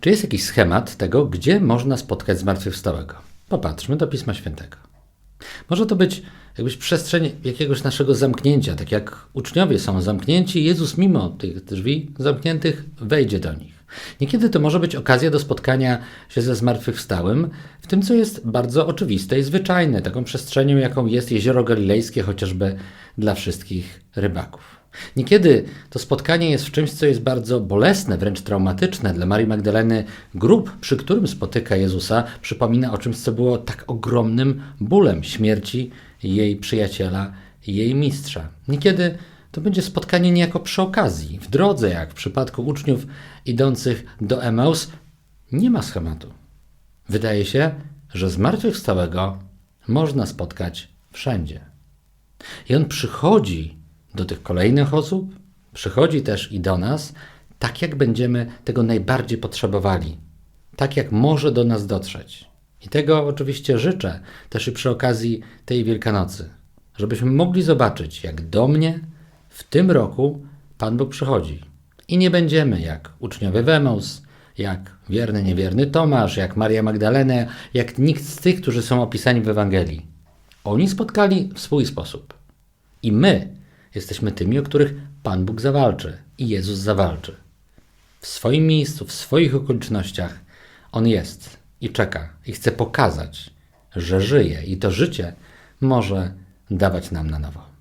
Czy jest jakiś schemat tego, gdzie można spotkać zmartwychwstałego? Popatrzmy do Pisma Świętego. Może to być jakbyś przestrzeń jakiegoś naszego zamknięcia, tak jak uczniowie są zamknięci, Jezus mimo tych drzwi zamkniętych wejdzie do nich. Niekiedy to może być okazja do spotkania się ze zmartwychwstałym w tym, co jest bardzo oczywiste i zwyczajne, taką przestrzenią, jaką jest jezioro galilejskie, chociażby dla wszystkich rybaków. Niekiedy to spotkanie jest w czymś, co jest bardzo bolesne, wręcz traumatyczne. Dla Marii Magdaleny grób, przy którym spotyka Jezusa, przypomina o czymś, co było tak ogromnym bólem śmierci jej przyjaciela, jej mistrza. Niekiedy to będzie spotkanie niejako przy okazji, w drodze, jak w przypadku uczniów idących do Emaus, nie ma schematu. Wydaje się, że zmartwychwstałego można spotkać wszędzie. I on przychodzi do tych kolejnych osób, przychodzi też i do nas, tak jak będziemy tego najbardziej potrzebowali, tak jak może do nas dotrzeć. I tego oczywiście życzę też i przy okazji tej Wielkanocy, żebyśmy mogli zobaczyć, jak do mnie w tym roku Pan Bóg przychodzi. I nie będziemy jak uczniowie Wemus, jak wierny, niewierny Tomasz, jak Maria Magdalena, jak nikt z tych, którzy są opisani w Ewangelii. Oni spotkali w swój sposób. I my jesteśmy tymi, o których Pan Bóg zawalczy i Jezus zawalczy. W swoim miejscu, w swoich okolicznościach On jest i czeka i chce pokazać, że żyje i to życie może dawać nam na nowo.